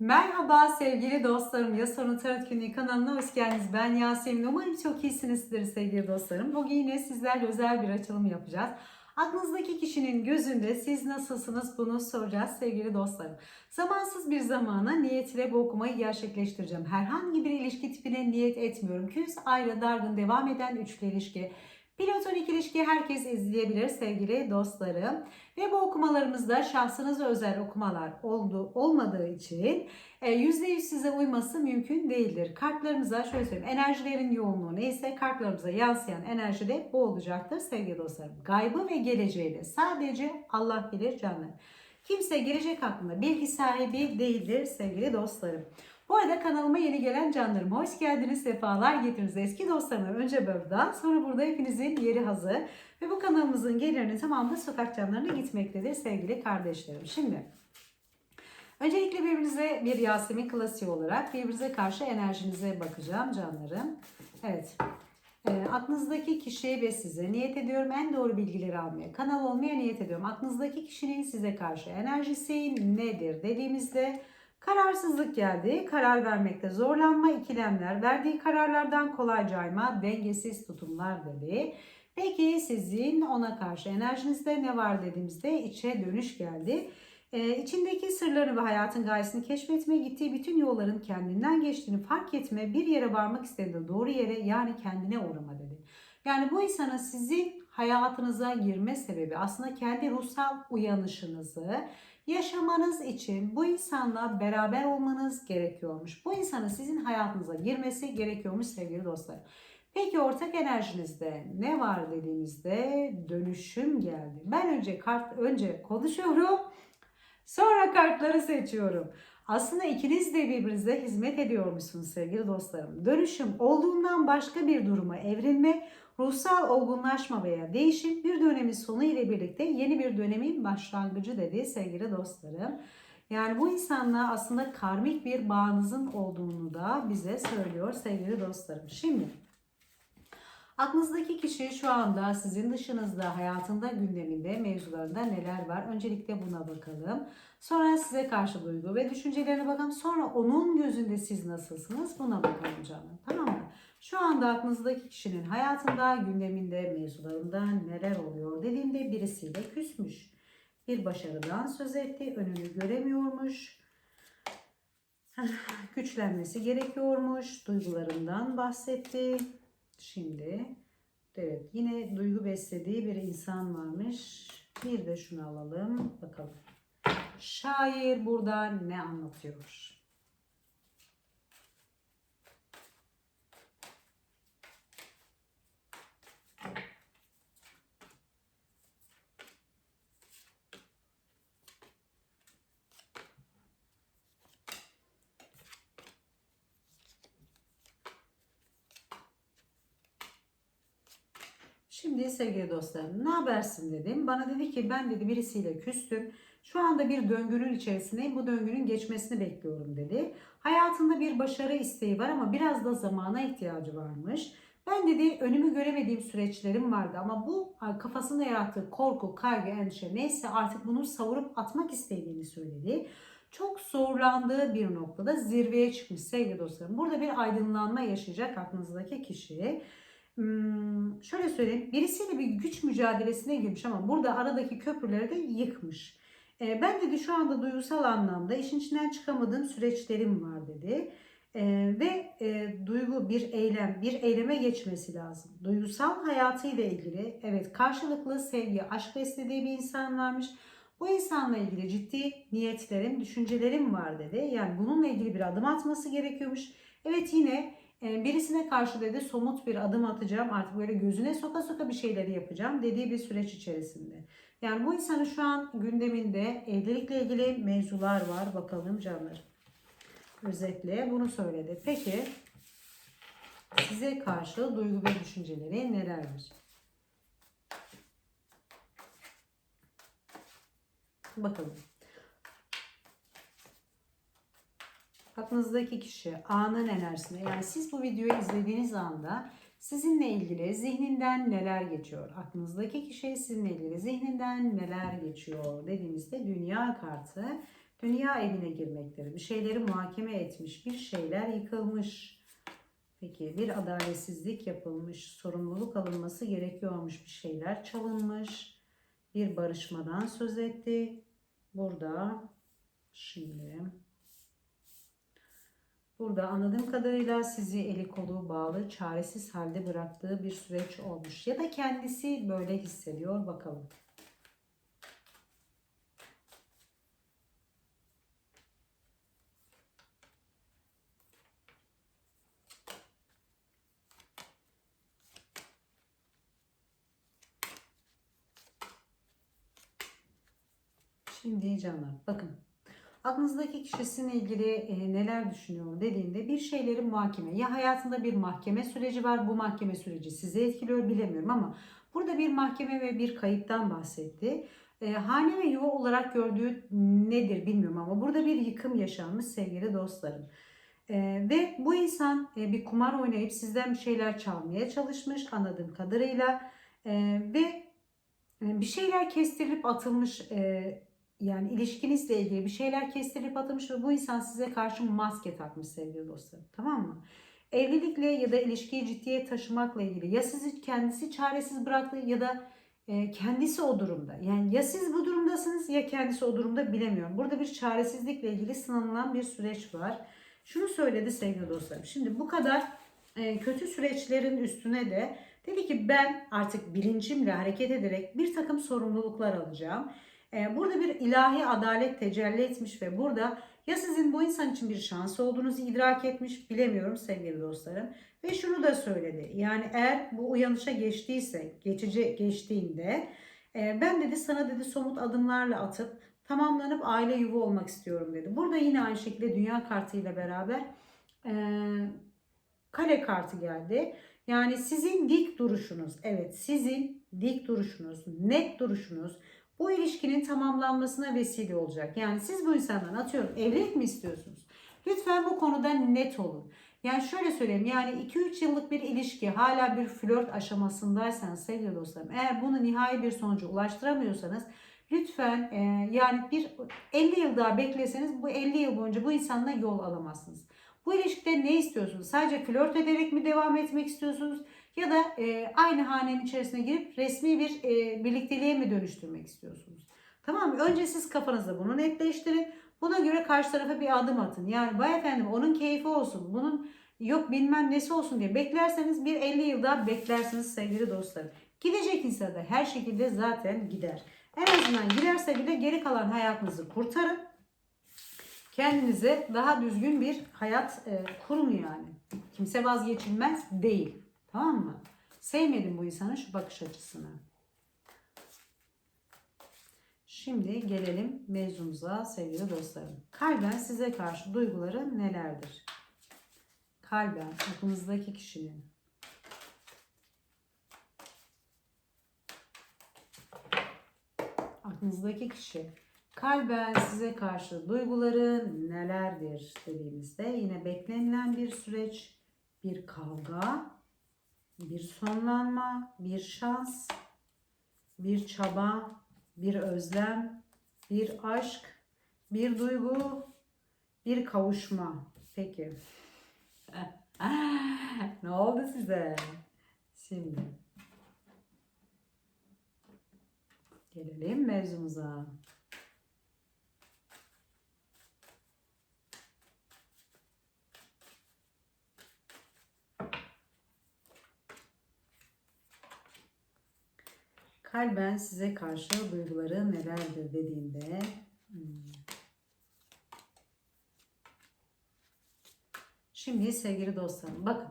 Merhaba sevgili dostlarım. Ya Sorun Tarot Günlüğü kanalına hoş geldiniz. Ben Yasemin. Umarım çok iyisinizdir sevgili dostlarım. Bugün yine sizlerle özel bir açılım yapacağız. Aklınızdaki kişinin gözünde siz nasılsınız bunu soracağız sevgili dostlarım. Zamansız bir zamana niyet ile bu okumayı gerçekleştireceğim. Herhangi bir ilişki tipine niyet etmiyorum. Küs, ayrı, dargın, devam eden üçlü ilişki. Platonik ilişki herkes izleyebilir sevgili dostlarım. Ve bu okumalarımızda şahsınıza özel okumalar oldu, olmadığı için e, %100 size uyması mümkün değildir. Kartlarımıza şöyle söyleyeyim. Enerjilerin yoğunluğu neyse kartlarımıza yansıyan enerji de bu olacaktır sevgili dostlarım. Gaybı ve geleceğini sadece Allah bilir canlar. Kimse gelecek hakkında bilgi sahibi değildir sevgili dostlarım. Bu arada kanalıma yeni gelen canlarım hoş geldiniz, sefalar getirdiniz. Eski dostlarıma önce burada, sonra burada hepinizin yeri hazır. Ve bu kanalımızın gelirinin tamamı sokak canlarına gitmektedir sevgili kardeşlerim. Şimdi öncelikle birbirinize bir Yasemin klasiği olarak birbirinize karşı enerjinize bakacağım canlarım. Evet. E, aklınızdaki kişiye ve size niyet ediyorum en doğru bilgileri almaya, kanal olmaya niyet ediyorum. Aklınızdaki kişinin size karşı enerjisi nedir dediğimizde Kararsızlık geldi, karar vermekte zorlanma, ikilemler, verdiği kararlardan kolay cayma, dengesiz tutumlar dedi. Peki sizin ona karşı enerjinizde ne var dediğimizde içe dönüş geldi. Ee, içindeki sırlarını ve hayatın gayesini keşfetme, gittiği bütün yolların kendinden geçtiğini fark etme, bir yere varmak istediği doğru yere yani kendine uğrama dedi. Yani bu insanın sizin hayatınıza girme sebebi aslında kendi ruhsal uyanışınızı, yaşamanız için bu insanla beraber olmanız gerekiyormuş. Bu insanın sizin hayatınıza girmesi gerekiyormuş sevgili dostlar. Peki ortak enerjinizde ne var dediğimizde dönüşüm geldi. Ben önce kart önce konuşuyorum. Sonra kartları seçiyorum. Aslında ikiniz de birbirinize hizmet ediyormuşsunuz sevgili dostlarım. Dönüşüm olduğundan başka bir duruma evrilme, ruhsal olgunlaşma veya değişim bir dönemin sonu ile birlikte yeni bir dönemin başlangıcı dedi sevgili dostlarım. Yani bu insanla aslında karmik bir bağınızın olduğunu da bize söylüyor sevgili dostlarım. Şimdi aklınızdaki kişi şu anda sizin dışınızda, hayatında, gündeminde, mevzularında neler var? Öncelikle buna bakalım. Sonra size karşı duygu ve düşüncelerine bakalım. Sonra onun gözünde siz nasılsınız? Buna bakalım canım. Tamam mı? Şu anda aklınızdaki kişinin hayatında, gündeminde, mevzularında neler oluyor dediğimde birisiyle küsmüş. Bir başarıdan söz etti, önünü göremiyormuş. Güçlenmesi gerekiyormuş, duygularından bahsetti. Şimdi evet yine duygu beslediği bir insan varmış. Bir de şunu alalım bakalım. Şair burada ne anlatıyor? Şimdi sevgili dostlarım ne habersin dedim. Bana dedi ki ben dedi birisiyle küstüm. Şu anda bir döngünün içerisindeyim. Bu döngünün geçmesini bekliyorum dedi. Hayatında bir başarı isteği var ama biraz da zamana ihtiyacı varmış. Ben dedi önümü göremediğim süreçlerim vardı ama bu kafasında yarattığı korku, kaygı, endişe neyse artık bunu savurup atmak istediğini söyledi. Çok zorlandığı bir noktada zirveye çıkmış sevgili dostlarım. Burada bir aydınlanma yaşayacak aklınızdaki kişi. Hmm, şöyle söyleyeyim. Birisiyle bir güç mücadelesine girmiş ama burada aradaki köprüleri de yıkmış. E, ben dedi şu anda duygusal anlamda işin içinden çıkamadığım süreçlerim var dedi. E, ve e, duygu bir eylem, bir eyleme geçmesi lazım. Duygusal hayatıyla ilgili evet karşılıklı sevgi, aşk beslediği bir insan varmış. Bu insanla ilgili ciddi niyetlerim, düşüncelerim var dedi. Yani bununla ilgili bir adım atması gerekiyormuş. Evet yine birisine karşı dedi somut bir adım atacağım artık böyle gözüne soka soka bir şeyleri yapacağım dediği bir süreç içerisinde. Yani bu insanın şu an gündeminde evlilikle ilgili mevzular var bakalım canlar. Özetle bunu söyledi. Peki size karşı duygu ve düşünceleri nelerdir? Bakalım. Aklınızdaki kişi anın enerjisine yani siz bu videoyu izlediğiniz anda sizinle ilgili zihninden neler geçiyor? Aklınızdaki kişi sizinle ilgili zihninden neler geçiyor dediğimizde dünya kartı Dünya evine girmekleri, bir şeyleri muhakeme etmiş, bir şeyler yıkılmış. Peki bir adaletsizlik yapılmış, sorumluluk alınması gerekiyormuş, bir şeyler çalınmış, bir barışmadan söz etti. Burada şimdi burada anladığım kadarıyla sizi eli kolu bağlı, çaresiz halde bıraktığı bir süreç olmuş ya da kendisi böyle hissediyor bakalım. Şimdi canlar bakın aklınızdaki kişi sizinle ilgili e, neler düşünüyor dediğinde bir şeylerin muhakeme ya hayatında bir mahkeme süreci var bu mahkeme süreci sizi etkiliyor bilemiyorum ama burada bir mahkeme ve bir kayıptan bahsetti. E, hane ve yuva olarak gördüğü nedir bilmiyorum ama burada bir yıkım yaşanmış sevgili dostlarım. E, ve bu insan e, bir kumar oynayıp sizden bir şeyler çalmaya çalışmış anladığım kadarıyla E, ve e, bir şeyler kestirilip atılmış e, yani ilişkinizle ilgili bir şeyler kestirilip atılmış ve bu insan size karşı maske takmış sevgili dostlarım. Tamam mı? Evlilikle ya da ilişkiyi ciddiye taşımakla ilgili ya sizi kendisi çaresiz bıraktı ya da e, kendisi o durumda. Yani ya siz bu durumdasınız ya kendisi o durumda bilemiyorum. Burada bir çaresizlikle ilgili sınanılan bir süreç var. Şunu söyledi sevgili dostlarım. Şimdi bu kadar e, kötü süreçlerin üstüne de dedi ki ben artık bilincimle hareket ederek bir takım sorumluluklar alacağım. Ee, Burada bir ilahi adalet tecelli etmiş ve burada ya sizin bu insan için bir şans olduğunuzu idrak etmiş bilemiyorum sevgili dostlarım. Ve şunu da söyledi. Yani eğer bu uyanışa geçtiyse, geçici geçtiğinde e, ben dedi sana dedi somut adımlarla atıp tamamlanıp aile yuva olmak istiyorum dedi. Burada yine aynı şekilde dünya kartıyla beraber e, kale kartı geldi. Yani sizin dik duruşunuz, evet sizin dik duruşunuz, net duruşunuz, bu ilişkinin tamamlanmasına vesile olacak. Yani siz bu insandan atıyorum evlilik mi istiyorsunuz? Lütfen bu konuda net olun. Yani şöyle söyleyeyim yani 2-3 yıllık bir ilişki hala bir flört aşamasındaysanız sevgili dostlarım eğer bunu nihai bir sonuca ulaştıramıyorsanız lütfen e, yani bir 50 yıl daha bekleseniz bu 50 yıl boyunca bu insanla yol alamazsınız. Bu ilişkide ne istiyorsunuz? Sadece flört ederek mi devam etmek istiyorsunuz? Ya da e, aynı hanenin içerisine girip resmi bir e, birlikteliğe mi dönüştürmek istiyorsunuz? Tamam? Önce siz kafanızda bunu netleştirin. Buna göre karşı tarafa bir adım atın. Yani vay efendim onun keyfi olsun. Bunun yok bilmem nesi olsun diye beklerseniz bir 50 yıl daha beklersiniz sevgili dostlarım. Gidecek insan da her şekilde zaten gider. En azından giderse bile geri kalan hayatınızı kurtarın. Kendinize daha düzgün bir hayat e, kurun yani. Kimse vazgeçilmez değil. Tamam mı? Sevmedim bu insanın şu bakış açısını. Şimdi gelelim mevzumuza sevgili dostlarım. Kalben size karşı duyguları nelerdir? Kalben aklınızdaki kişinin aklınızdaki kişi kalben size karşı duyguları nelerdir dediğimizde yine beklenilen bir süreç, bir kavga, bir sonlanma, bir şans, bir çaba, bir özlem, bir aşk, bir duygu, bir kavuşma. Peki. ne oldu size? Şimdi gelelim mevzumuza. Kalben size karşı duyguları nelerdir dediğinde hmm. Şimdi sevgili dostlarım bakın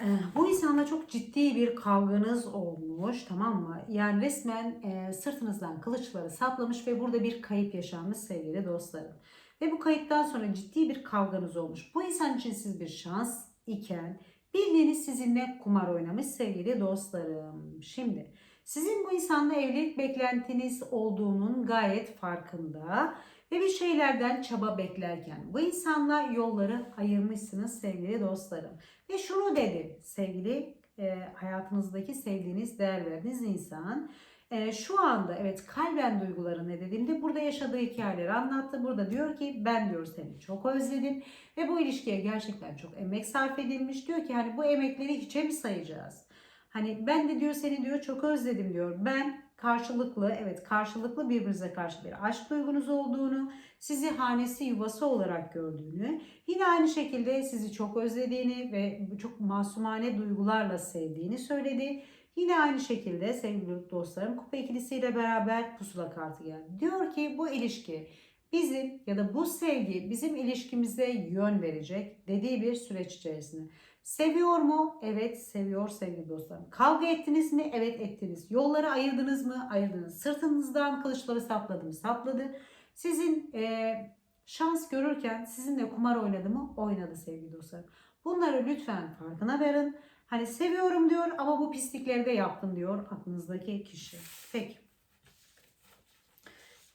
e, bu insanla çok ciddi bir kavganız olmuş tamam mı? Yani resmen e, sırtınızdan kılıçları saplamış ve burada bir kayıp yaşanmış sevgili dostlarım. Ve bu kayıptan sonra ciddi bir kavganız olmuş. Bu insan için siz bir şans iken Bildiğiniz sizinle kumar oynamış sevgili dostlarım. Şimdi sizin bu insanla evlilik beklentiniz olduğunun gayet farkında ve bir şeylerden çaba beklerken bu insanla yolları ayırmışsınız sevgili dostlarım. Ve şunu dedi sevgili e, hayatınızdaki sevdiğiniz, değer verdiğiniz insan. Ee, şu anda evet kalben duyguları ne dediğimde burada yaşadığı hikayeleri anlattı. Burada diyor ki ben diyor seni çok özledim ve bu ilişkiye gerçekten çok emek sarf edilmiş. Diyor ki hani bu emekleri hiçe mi sayacağız? Hani ben de diyor seni diyor çok özledim diyor. Ben karşılıklı evet karşılıklı birbirinize karşı bir aşk duygunuz olduğunu, sizi hanesi yuvası olarak gördüğünü, yine aynı şekilde sizi çok özlediğini ve çok masumane duygularla sevdiğini söyledi. Yine aynı şekilde sevgili dostlarım kupa ikilisiyle beraber pusula kartı geldi. Diyor ki bu ilişki bizim ya da bu sevgi bizim ilişkimize yön verecek dediği bir süreç içerisinde. Seviyor mu? Evet seviyor sevgili dostlarım. Kavga ettiniz mi? Evet ettiniz. Yolları ayırdınız mı? Ayırdınız. Sırtınızdan kılıçları sapladı mı? Sapladı. Sizin e, şans görürken sizinle kumar oynadı mı? Oynadı sevgili dostlarım. Bunları lütfen farkına verin. Hani seviyorum diyor ama bu pislikleri de yaptım diyor aklınızdaki kişi. Peki.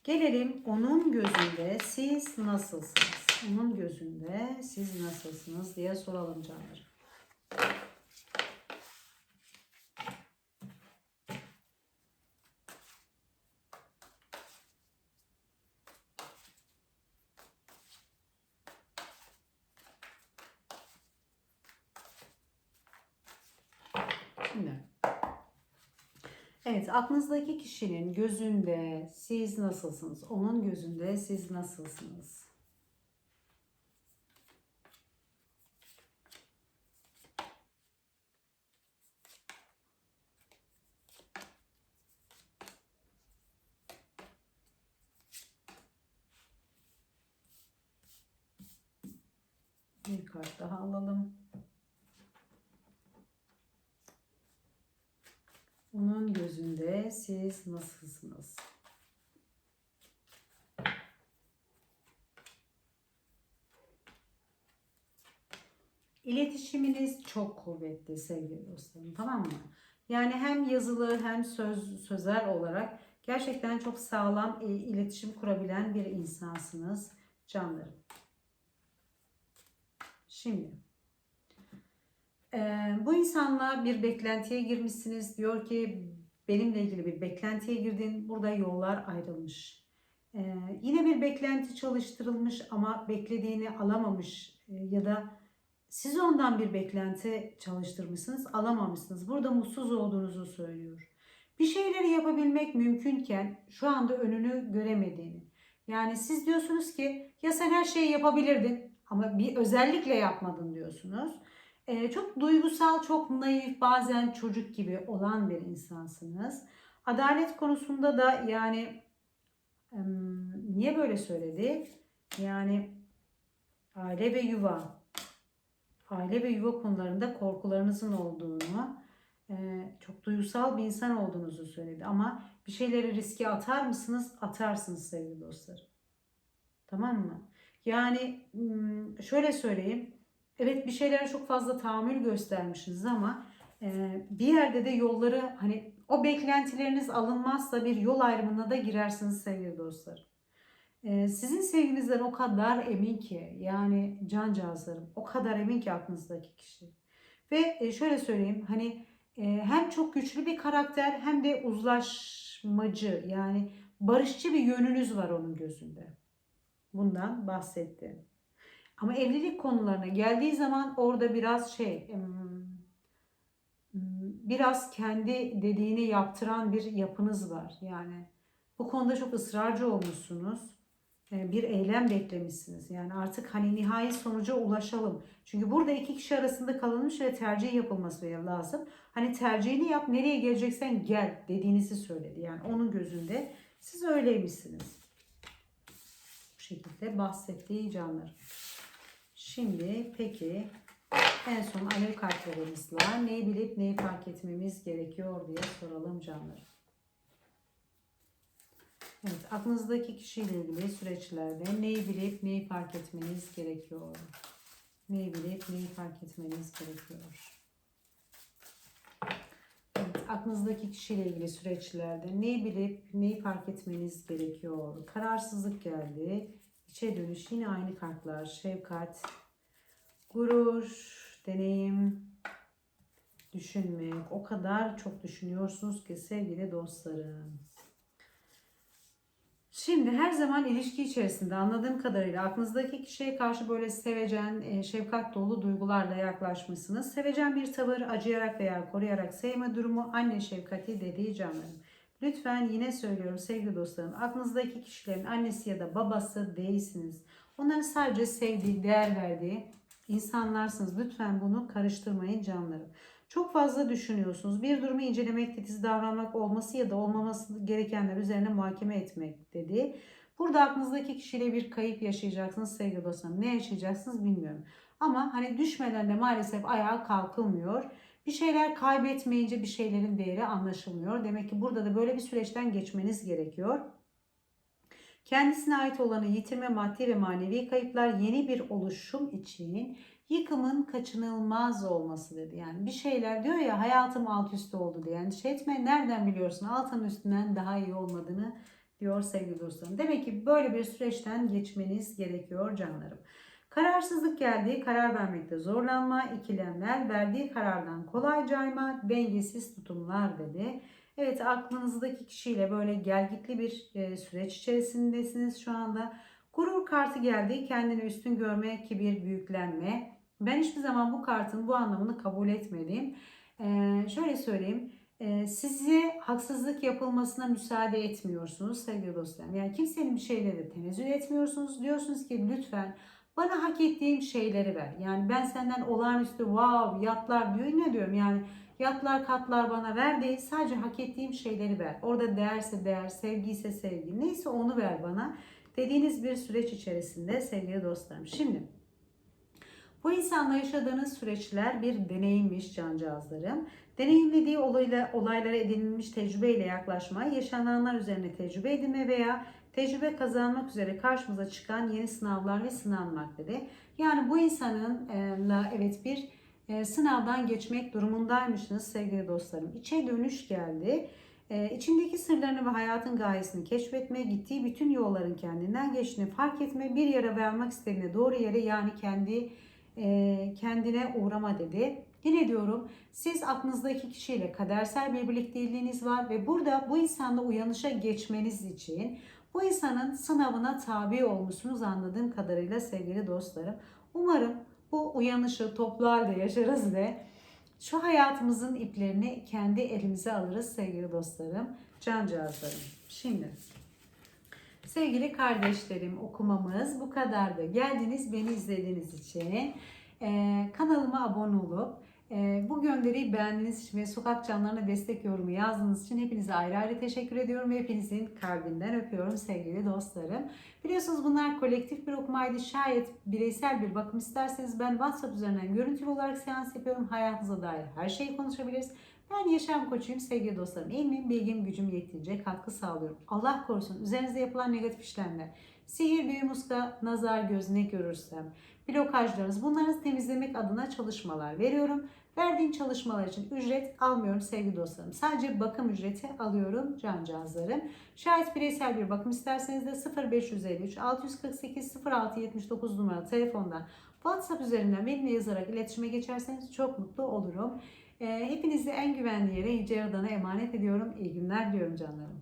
Gelelim onun gözünde siz nasılsınız? Onun gözünde siz nasılsınız diye soralım canlar. Şimdi. Evet, aklınızdaki kişinin gözünde siz nasılsınız? Onun gözünde siz nasılsınız? Bir kart daha alalım. Gözünde siz nasılsınız? İletişiminiz çok kuvvetli sevgili dostlarım tamam mı? Yani hem yazılı hem söz sözel olarak gerçekten çok sağlam e, iletişim kurabilen bir insansınız canlarım. Şimdi ee, bu insanla bir beklentiye girmişsiniz. Diyor ki benimle ilgili bir beklentiye girdin. Burada yollar ayrılmış. Ee, yine bir beklenti çalıştırılmış ama beklediğini alamamış e, ya da siz ondan bir beklenti çalıştırmışsınız, alamamışsınız. Burada mutsuz olduğunuzu söylüyor. Bir şeyleri yapabilmek mümkünken şu anda önünü göremediğini. Yani siz diyorsunuz ki ya sen her şeyi yapabilirdin ama bir özellikle yapmadın diyorsunuz. Ee, çok duygusal, çok naif, bazen çocuk gibi olan bir insansınız. Adalet konusunda da yani niye böyle söyledi? Yani aile ve yuva, aile ve yuva konularında korkularınızın olduğunu, e, çok duygusal bir insan olduğunuzu söyledi. Ama bir şeyleri riske atar mısınız? Atarsınız sevgili dostlar. Tamam mı? Yani m, şöyle söyleyeyim. Evet bir şeylere çok fazla tahammül göstermişsiniz ama e, bir yerde de yolları hani o beklentileriniz alınmazsa bir yol ayrımına da girersiniz sevgili dostlar. E, sizin sevginizden o kadar emin ki yani cancağızlarım o kadar emin ki aklınızdaki kişi. Ve e, şöyle söyleyeyim hani hem çok güçlü bir karakter hem de uzlaşmacı yani barışçı bir yönünüz var onun gözünde. Bundan bahsetti. Ama evlilik konularına geldiği zaman orada biraz şey biraz kendi dediğini yaptıran bir yapınız var. Yani bu konuda çok ısrarcı olmuşsunuz. Bir eylem beklemişsiniz. Yani artık hani nihai sonuca ulaşalım. Çünkü burada iki kişi arasında kalınmış ve tercih yapılması lazım. Hani tercihini yap, nereye geleceksen gel dediğinizi söyledi. Yani onun gözünde siz öyleymişsiniz. Bu şekilde bahsettiği canlar. Şimdi peki en son alev kartlarımızla neyi bilip neyi fark etmemiz gerekiyor diye soralım canlar. Evet, aklınızdaki kişiyle ilgili süreçlerde neyi bilip neyi fark etmeniz gerekiyor? Neyi bilip neyi fark etmeniz gerekiyor? Evet, aklınızdaki kişiyle ilgili süreçlerde neyi bilip neyi fark etmeniz gerekiyor? Kararsızlık geldi. İçe dönüş yine aynı kartlar. Şefkat, gurur, deneyim, düşünmek. O kadar çok düşünüyorsunuz ki sevgili dostlarım. Şimdi her zaman ilişki içerisinde anladığım kadarıyla aklınızdaki kişiye karşı böyle sevecen, e, şefkat dolu duygularla yaklaşmışsınız. Sevecen bir tavır, acıyarak veya koruyarak sevme durumu anne şefkati dediği canlarım. Lütfen yine söylüyorum sevgili dostlarım. Aklınızdaki kişilerin annesi ya da babası değilsiniz. Onların sadece sevdiği, değer verdiği insanlarsınız. Lütfen bunu karıştırmayın canlarım. Çok fazla düşünüyorsunuz. Bir durumu incelemek, titiz davranmak olması ya da olmaması gerekenler üzerine muhakeme etmek dedi. Burada aklınızdaki kişiyle bir kayıp yaşayacaksınız sevgili dostlarım. Ne yaşayacaksınız bilmiyorum. Ama hani düşmeden de maalesef ayağa kalkılmıyor. Bir şeyler kaybetmeyince bir şeylerin değeri anlaşılmıyor. Demek ki burada da böyle bir süreçten geçmeniz gerekiyor. Kendisine ait olanı yitirme, maddi ve manevi kayıplar yeni bir oluşum için yıkımın kaçınılmaz olması dedi. Yani bir şeyler diyor ya hayatım alt üst oldu diye. Yani şey etme nereden biliyorsun altın üstünden daha iyi olmadığını diyor sevgili dostlarım. Demek ki böyle bir süreçten geçmeniz gerekiyor canlarım. Kararsızlık geldiği karar vermekte zorlanma, ikilemler, verdiği karardan kolay cayma, dengesiz tutumlar dedi. Evet aklınızdaki kişiyle böyle gelgitli bir e, süreç içerisindesiniz şu anda. Gurur kartı geldi. Kendini üstün görme, kibir, büyüklenme. Ben hiçbir zaman bu kartın bu anlamını kabul etmedim. Ee, şöyle söyleyeyim. Ee, size haksızlık yapılmasına müsaade etmiyorsunuz sevgili dostlarım. Yani kimsenin bir şeyleri tenezzül etmiyorsunuz. Diyorsunuz ki lütfen bana hak ettiğim şeyleri ver. Yani ben senden olağanüstü wow yatlar diyor. Ne diyorum yani yatlar katlar bana ver değil. Sadece hak ettiğim şeyleri ver. Orada değerse değer, sevgi ise sevgi. Neyse onu ver bana. Dediğiniz bir süreç içerisinde sevgili dostlarım. Şimdi bu insanla yaşadığınız süreçler bir deneyimmiş cancağızlarım. Deneyimlediği olayla, olaylara edinilmiş tecrübeyle yaklaşma, yaşananlar üzerine tecrübe edinme veya tecrübe kazanmak üzere karşımıza çıkan yeni sınavlar ve sınanmak dedi. Yani bu insanınla evet bir e, sınavdan geçmek durumundaymışsınız sevgili dostlarım. İçe dönüş geldi. E, içindeki sırlarını ve hayatın gayesini keşfetme, gittiği bütün yolların kendinden geçtiğini fark etme, bir yere varmak istediğine doğru yere yani kendi e, kendine uğrama dedi. Yine diyorum siz aklınızdaki kişiyle kadersel bir birlikteliğiniz var ve burada bu insanla uyanışa geçmeniz için bu insanın sınavına tabi olmuşsunuz anladığım kadarıyla sevgili dostlarım. Umarım uyanışı toplu halde yaşarız ve şu hayatımızın iplerini kendi elimize alırız sevgili dostlarım, cancağızlarım. Şimdi sevgili kardeşlerim okumamız bu kadardı. Geldiniz beni izlediğiniz için ee, kanalıma abone olup bu gönderiyi beğendiğiniz için ve sokak canlarına destek yorumu yazdığınız için hepinize ayrı ayrı teşekkür ediyorum ve hepinizin kalbinden öpüyorum sevgili dostlarım. Biliyorsunuz bunlar kolektif bir okumaydı. Şayet bireysel bir bakım isterseniz ben WhatsApp üzerinden görüntülü olarak seans yapıyorum. Hayatınıza dair her şeyi konuşabiliriz. Ben yaşam koçuyum sevgili dostlarım. İlmim, bilgim, gücüm yettiğince katkı sağlıyorum. Allah korusun üzerinizde yapılan negatif işlemler, sihir, büyü, muska, nazar, göz ne görürsem, blokajlarınız bunları temizlemek adına çalışmalar veriyorum. Verdiğim çalışmalar için ücret almıyorum sevgili dostlarım. Sadece bakım ücreti alıyorum cancağızlarım. Şayet bireysel bir bakım isterseniz de 0553 648 06 79 numaralı telefondan WhatsApp üzerinden benimle yazarak iletişime geçerseniz çok mutlu olurum. Hepinizi en güvenli yere Yüce Yaradan'a emanet ediyorum. İyi günler diyorum canlarım.